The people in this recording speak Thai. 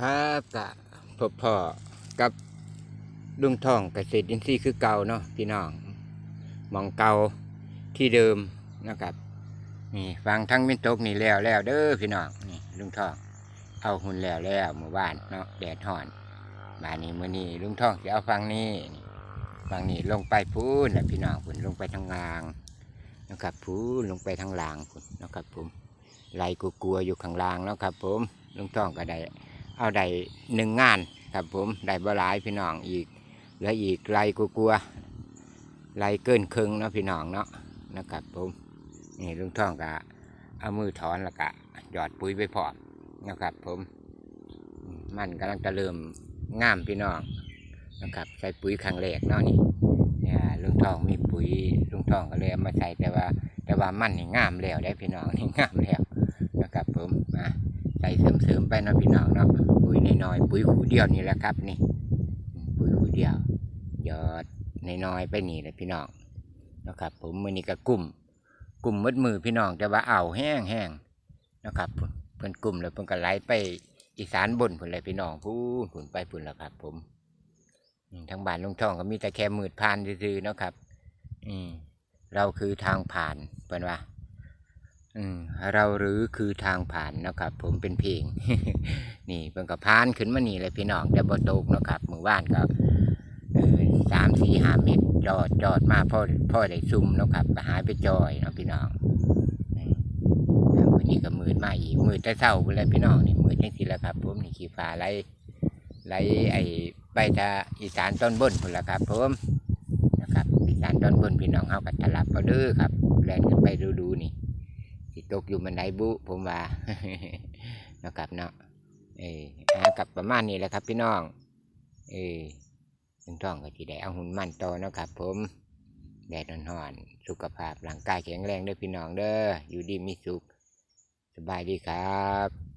ครับกะพบพ่อกับลุงทองเกษตรอินทรีย์คือเก่าเนาะพี่น้องหมองเก่าที่เดิมนะครับนี่ฟังทั้งมินตกนี่แล้วแล้วเด้อพี่น้องนี่ลุงทองเอาหุ่นแล้วแล้วเมื่อวานเนาะแดดห่อนบานนี้มือนี้ลุงทองจะเอาฟังนี่ฟังนี้ลงไปพูนนะพี่น้องพุ่นลงไปทางลางนะครับพูนลงไปทางลางพุ่นนะครับผมไหลกลัวๆอยู่ข้างล่างนะครับ ผมลุงทองก็ได้ เอาได้หนึ่งงานครับผมได้บ่หลายพี่น้องอีกเหลืออีกไรกลัวๆไรเกินครึ่งเนาะพี่น้องเนาะนะครับผมนี่ลุงท่องก็เอามือถอนแล้วก็หยอดปุ๋ยไปพร้อมนะครับผมมันกำลังจะเริ่มงามพี่น้องนะครับใส่ปุ๋ยครั้งแรกเนาะนี่เนี่ยลุงทองมีปุ๋ยลุงทองก็เลยเอามาใส่แต่ว่า แต่ว่ามันนี่งามแล้วได้พี่น้องนี่งามแล้วนะครับผมอะ ใส่เสริมๆไปนะพี่น้องเนาะปุ๋ยน้อยๆปุ๋ยขูเดียวนี่แหละครับนี่ ปุ๋ยขูเดียวหยอดน้อยๆไปนี่แหละพี่น้องนะครับ ผมมือนี้ก็กลุ่มกลุ่มมืดมือพี่น้องแต่ว่าเอาแห้งแห้งๆนะครับเพิ่นกลุ่มแล้วเพิ่นก็ไหลไปอีสานบนพุ่นเลยพี่น้องพูนพุ่นไปพุ่นแล้วครับผมอืมทางบ้านลุงทองก็มีแต่แค่มืดผ่านซื่อๆนะครับ อืมเราคือทางผ่านเพิ่นว่า เราหรือคือทางผ่านนะครับ ผมเป็นเพลง นี่เพิ่นก็ผ่านขึ้นมานี่เลยพี่น้องแต่บ่ตกนะครับมือว่านก็สามสี่ห้าเมตรจอดจอดมาพ่อพ่อได้ซุ่มนะครับก็หายไปจอยนะพี่น้องนี่แล้ววันนี้ก็มืดมาอีกมืดแต่เช้าไปเลยพี่น้องนี่มืดจังสิแล้วครับ ผมนี่ขี้ฟ้าไหลไหลไอ้ไปทาอีสานตอนบนพุ่นละครับ ผมนะครับอีสานตอนบนพี่น้องเฮาก็ตลับเอาเด้อครับแล่นขึ้นไปดูๆนี่ ตกอยู่มันไดบุ ผมว่านะครับเนาะเออากับประมาณนี้แหละครับ พี่น้อง เออถึงท้องก็จีได้เอาหุ่นมันโตอเนาะครับ ผมแดดนอนๆสุขภาพร่างกายแข็งแรงด้วยพี่น้องเด้ออยู่ดีมีสุข สบายดีครับ